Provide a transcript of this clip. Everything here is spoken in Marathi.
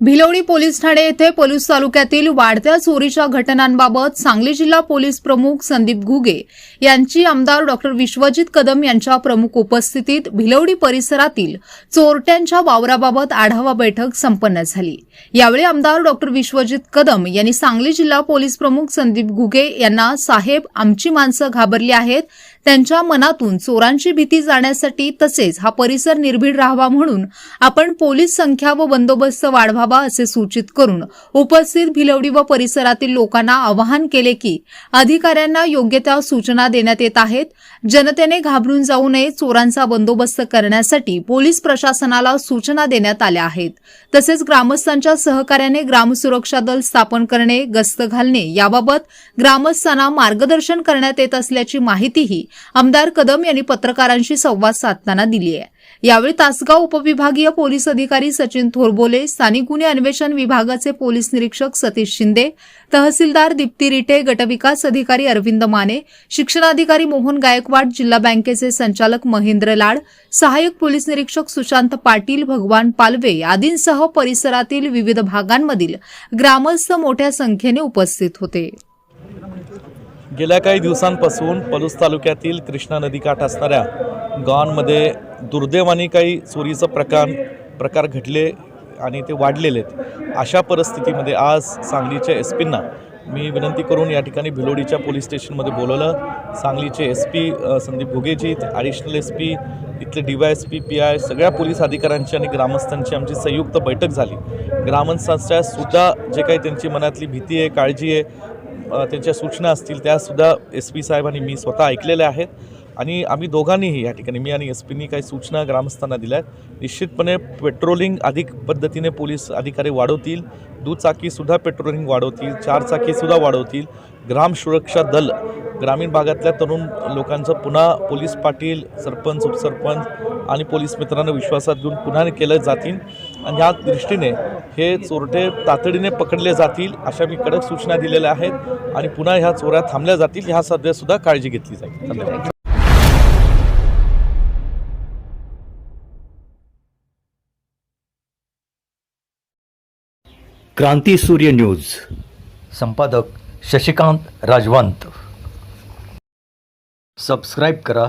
भिलवणी पोलीस ठाणे येथे पोलीस तालुक्यातील वाढत्या चोरीच्या घटनांबाबत सांगली जिल्हा पोलीस प्रमुख संदीप घुगे यांची आमदार डॉक्टर विश्वजित कदम यांच्या प्रमुख उपस्थितीत भिलवडी परिसरातील चोरट्यांच्या वावराबाबत आढावा बैठक संपन्न झाली. यावेळी आमदार डॉक्टर विश्वजित कदम यांनी सांगली जिल्हा पोलीस प्रमुख संदीप घुगे यांना साहेब आमची माणसं घाबरली आहेत. त्यांच्या मनातून चोरांची भीती जाण्यासाठी तसेच हा परिसर निर्भीड राहावा म्हणून आपण पोलीस संख्या व बंदोबस्त वाढवावा असे सूचित करून उपस्थित भिलवडी व परिसरातील लोकांना आवाहन केले की अधिकाऱ्यांना योग्य त्या सूचना देण्यात येत आहेत. जनतेने घाबरून जाऊ नये चोरांचा बंदोबस्त करण्यासाठी पोलीस प्रशासनाला सूचना देण्यात आल्या आहेत. तसेच ग्रामस्थांच्या सहकार्याने ग्रामसुरक्षा दल स्थापन करणे गस्त घालणे याबाबत ग्रामस्थांना मार्गदर्शन करण्यात येत असल्याची माहितीही आमदार कदम यांनी पत्रकारांशी संवाद साधताना दिली आहे. यावेळी तासगाव उपविभागीय पोलीस अधिकारी सचिन थोरबोले स्थानिक गुन्हे अन्वेषण विभागाचे पोलीस निरीक्षक सतीश शिंदे तहसीलदार दीप्ती रिटे गटविकास अधिकारी अरविंद माने शिक्षणाधिकारी मोहन गायकवाड जिल्हा बँकेचे संचालक महेंद्र लाड सहाय्यक पोलीस निरीक्षक सुशांत पाटील भगवान पालवे आदींसह परिसरातील विविध भागांमधील ग्रामस्थ मोठ्या संख्येने उपस्थित होते. गेल्या काही दिवसांपासून पलूस तालुक्यातील कृष्णा नदीकाठ असणाऱ्या गावांमध्ये दुर्दैवाने काही चोरीचं प्रकार प्रकार घडले आणि ते वाढलेले आहेत. अशा परिस्थितीमध्ये आज सांगलीच्या एस पींना मी विनंती करून या ठिकाणी भिलोडीच्या पोलीस स्टेशनमध्ये बोलवलं. सांगलीचे S P Sandeep Ghugeji additional S P इथले D Y S P P I सगळ्या पोलीस अधिकाऱ्यांची आणि ग्रामस्थांची आमची संयुक्त बैठक झाली. ग्रामस्थांच्या सुद्धा जे काही त्यांची मनातली भीती आहे काळजी आहे त्यांच्या सूचना असतील त्यासुद्धा एस पी साहेबांनी मी स्वतः ऐकलेल्या आहेत. आणि आम्ही दोघांनीही या ठिकाणी मी आणि एस पीनी काही सूचना ग्रामस्थांना दिल्या आहेत निश्चितपणे पेट्रोलिंग अधिक पद्धतीने पोलीस अधिकारी वाढवतील दुचाकीसुद्धा पेट्रोलिंग वाढवतील चारचाकीसुद्धा वाढवतील. ग्राम सुरक्षा दल ग्रामीण भागातल्या तरुण लोकांचं पुन्हा पोलीस पाटील सरपंच उपसरपंच आणि पोलीस मित्रांना विश्वासात घेऊन पुन्हा केलं जातील. आणि या दृष्टीने हे चोरटे तातडीने पकडले जातील अशा मी कडक सूचना दिलेल्या आहेत आणि पुन्हा ह्या चोऱ्या थांबल्या जातील ह्या सध्यासुद्धा काळजी घेतली जाईल. धन्यवाद. क्रांती सूर्य न्यूज. संपादक शशिकांत राजवंत. सबस्क्राईब करा.